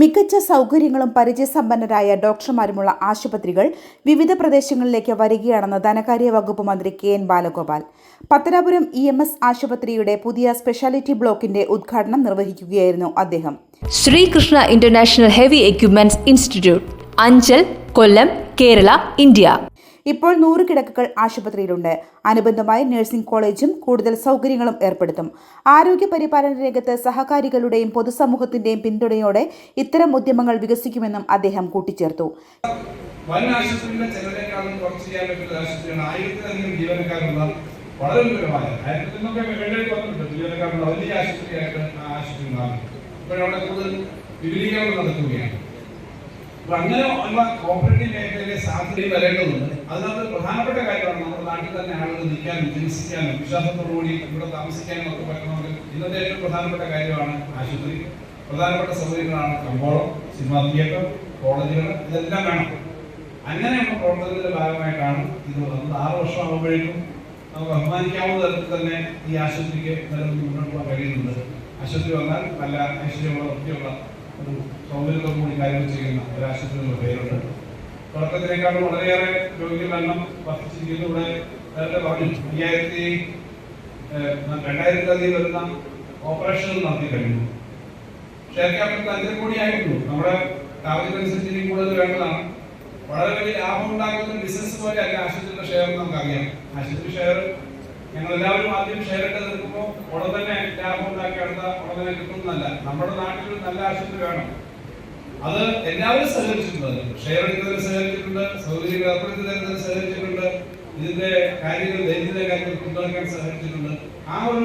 മികച്ച സൗകര്യങ്ങളും പരിചയസമ്പന്നരായ ഡോക്ടർമാരുമുള്ള ആശുപത്രികൾ വിവിധ പ്രദേശങ്ങളിലേക്ക് വരികയാണെന്ന് ധനകാര്യ വകുപ്പ് മന്ത്രി K N Balagopal. Pathanapuram E M S ആശുപത്രിയുടെ പുതിയ സ്പെഷ്യാലിറ്റി ബ്ലോക്കിന്റെ ഉദ്ഘാടനം നിർവഹിക്കുകയായിരുന്നു അദ്ദേഹം. Sreekrishna international heavy equipments institute Anchal Kollam Kerala India. ഇപ്പോൾ നൂറ് കിടക്കുകൾ ആശുപത്രിയിലുണ്ട്. അനുബന്ധമായി നഴ്സിംഗ് കോളേജും കൂടുതൽ സൗകര്യങ്ങളും ഏർപ്പെടുത്തും. ആരോഗ്യ പരിപാലന രംഗത്ത് സഹകാരികളുടെയും പൊതുസമൂഹത്തിന്റെയും പിന്തുണയോടെ ഇത്തരം ഉദ്യമങ്ങൾ വികസിക്കുമെന്നും അദ്ദേഹം കൂട്ടിച്ചേർത്തു. വൻ ആശുപത്രിയുടെ ചെലവിനേക്കാളും കുറച്ച് ചെയ്യാൻ പറ്റുന്ന ആശുപത്രിയാണ് ജീവനക്കാരുള്ള വളരെ വിപുലമായ ആയിരത്തിൽ നിന്നൊക്കെ വെള്ളയിൽ വന്നിട്ടുണ്ട് ജീവനക്കാരുള്ള വലിയ ആശുപത്രിയായിട്ട് ആ ആശുപത്രി മാറും ഇപ്പോഴവിടെ കൂടുതൽ വിപുലീകരണം നടക്കുകയാണ്. അങ്ങനെ ഉള്ള കോപ്പറേറ്റീവ് മേഖലയിലെ സാധ്യതയും വരേണ്ടതുണ്ട്. അതിനകത്ത് പ്രധാനപ്പെട്ട കാര്യമാണ് നമ്മുടെ നാട്ടിൽ തന്നെ ആളുകൾ നിൽക്കാനും ചികിത്സിക്കാനും വിശ്വാസത്തോടുകൂടി ഇവിടെ താമസിക്കാനും ഒക്കെ പറ്റണമെങ്കിൽ ഇന്നത്തെ ഏറ്റവും പ്രധാനപ്പെട്ട കാര്യമാണ് ആശുപത്രി. പ്രധാനപ്പെട്ട സൗകര്യങ്ങളാണ് കമ്പോളം സിനിമാ തിയേറ്റർ കോളേജുകൾ ഇതെല്ലാം വേണം. അങ്ങനെയുള്ള പ്രവർത്തനത്തിന്റെ ഭാഗമായിട്ടാണ് ഇത് വന്നത്. ആറ് വർഷം ആകുമ്പോഴേക്കും നമുക്ക് അഭിമാനിക്കാവുന്ന തരത്തിൽ തന്നെ ഈ ആശുപത്രിക്ക് നിലനിന്ന് മുന്നോട്ട് പോകാൻ കഴിയുന്നുണ്ട്. ആശുപത്രി വന്നാൽ നല്ല ഐശ്വര്യമുള്ള വൃത്തിയുള്ള ഒരു സൗകര്യത്തോടു കൂടി കാര്യങ്ങൾ ചെയ്യുന്ന ഒരു ആശുപത്രി പേരുണ്ട്. തുടക്കത്തിനേക്കാളും വളരെയേറെ രോഗികളുടെ എണ്ണം വർദ്ധിച്ചിരിക്കുന്നു. ഇവിടെ നേരത്തെ പറഞ്ഞു അയ്യായിരത്തി രണ്ടായിരത്തിലധികം വരുന്ന ഓപ്പറേഷൻ നടത്തി കഴിഞ്ഞു. ഷെയർ അഞ്ചര കോടി ആയിട്ടുള്ളൂ. നമ്മുടെ ടാർഗറ്റ് ഇനി കൂടുതൽ വേണ്ടതാണ്. വളരെ വലിയ ലാഭം ഉണ്ടാക്കുന്ന ബിസിനസ് പോലെ അല്ല ആശുപത്രിയുടെ ഷെയർ നമുക്കറിയാം. ആശുപത്രി ഷെയർ ഞങ്ങൾ എല്ലാവരും ആദ്യം ഷെയറിട്ട് നിൽക്കുമ്പോൾ ഉടൻ തന്നെ ലാഭം ഉണ്ടാക്കി അടുത്ത ഉടൻ തന്നെ കിട്ടുന്നതല്ല. നമ്മുടെ നാട്ടിൽ നല്ല ആശുപത്രി വേണം. അത് എല്ലാവരും സഹകരിച്ചിട്ടുണ്ട്. ഷെയർ എടുക്കുന്നതിന് സഹകരിച്ചിട്ടുണ്ട്. സൗകര്യങ്ങൾ ഏർപ്പെടുത്തി തരുന്നതിന് സഹകരിച്ചിട്ടുണ്ട്. ഇതിന്റെ കാര്യങ്ങൾ ദൈനംദിന കാര്യങ്ങൾ പിന്തുണയ്ക്കാൻ സഹകരിച്ചിട്ടുണ്ട്. ആ ഒരു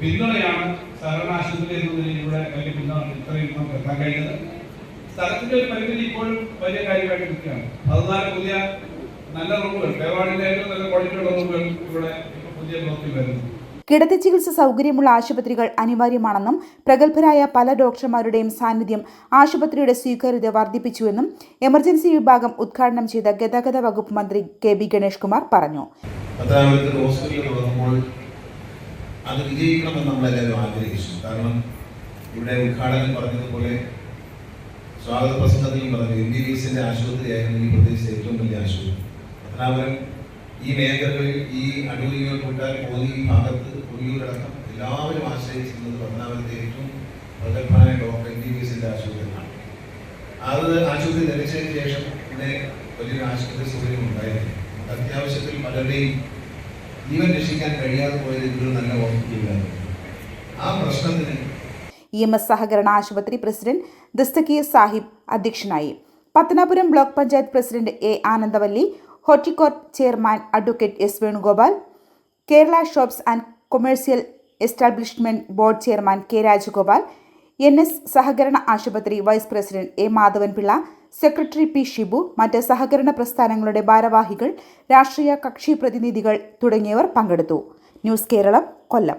പിന്തുണയാണ് സഹകരണ ആശുപത്രി എന്ന നിലയിലൂടെ വലിയ പിന്തുണ ഇത്രയും നമുക്ക് എത്താൻ കഴിഞ്ഞത്. സ്ഥലത്തിന്റെ ഒരു പരിമിതി ഇപ്പോഴും വലിയ കാര്യമായിട്ട് നിൽക്കുകയാണ്. പതിനാല് പുതിയ നല്ല റൂമുകൾ ഏറ്റവും നല്ല ക്വാളിറ്റിയുള്ള റൂമുകൾ ഇവിടെ പുതിയ ബ്ലോക്കിൽ കിടത്തി ചികിത്സ സൗകര്യമുള്ള ആശുപത്രികൾ അനിവാര്യമാണെന്നും പ്രഗത്ഭരായ പല ഡോക്ടർമാരുടെയും സാന്നിധ്യം ആശുപത്രിയുടെ സ്വീകാര്യത വർദ്ധിപ്പിച്ചുവെന്നും എമർജൻസി വിഭാഗം ഉദ്ഘാടനം ചെയ്ത ഗതാഗത വകുപ്പ് മന്ത്രി കെ ബി ഗണേഷ് കുമാർ പറഞ്ഞു. അത് വിജയിക്കണമെന്ന് നമ്മളെല്ലാവരും ആഗ്രഹിച്ചു. കാരണം ഇവിടെ ഉദ്ഘാടനം പറഞ്ഞതുപോലെ സ്വാഗത പ്രസംഗത്തിൽ പറഞ്ഞു എം ബി ബി എസിന്റെ ആശുപത്രിയായിരുന്നു ഈ പ്രദേശത്തെ ഏറ്റവും വലിയ ആശുപത്രി. പത്തനാപുരം ഈ മേഖലകളിൽ ഈ അടൂരികൾ കൂട്ടാൻ മോദി ഈ ഭാഗത്ത് പുലിയൂരടക്കം എല്ലാവരും ആശ്രയിച്ചിരുന്നത് പത്തനാപുരത്തെ ഏറ്റവും പ്രഗത്ഭനായ ഡോക്ടർ എം ബി ബി എസിന്റെ ആശുപത്രിയാണ് അത് ആശുപത്രി ലഭിച്ചതിന് ശേഷം ഇവിടെ വലിയൊരു ആശുപത്രി സൗകര്യം ഉണ്ടായിരുന്നു. അത്യാവശ്യത്തിൽ പലരുടെയും ജീവൻ രക്ഷിക്കാൻ കഴിയാതെ പോയത് ഇതൊരു നല്ല ഹോസ്പിറ്റലാണ് ആ പ്രശ്നത്തിന് ഇ എം എസ് സഹകരണ ആശുപത്രി പ്രസിഡന്റ് ദസ്തകീർ സാഹിബ് അധ്യക്ഷനായി. Pathanapuram block panchayat president A Anandavalli Horticorp chairman advocate S Venugopal Kerala shops and commercial establishment board chairman K Rajagopal N S സഹകരണ ആശുപത്രി vice president A Madhavan Pillai secretary P Shibu മറ്റ് സഹകരണ പ്രസ്ഥാനങ്ങളുടെ ഭാരവാഹികൾ രാഷ്ട്രീയ കക്ഷി പ്രതിനിധികൾ തുടങ്ങിയവർ പങ്കെടുത്തു. News Keralam Kollam.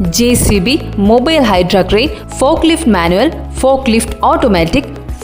JCB, mobile hydra crane, forklift manual, forklift automatic,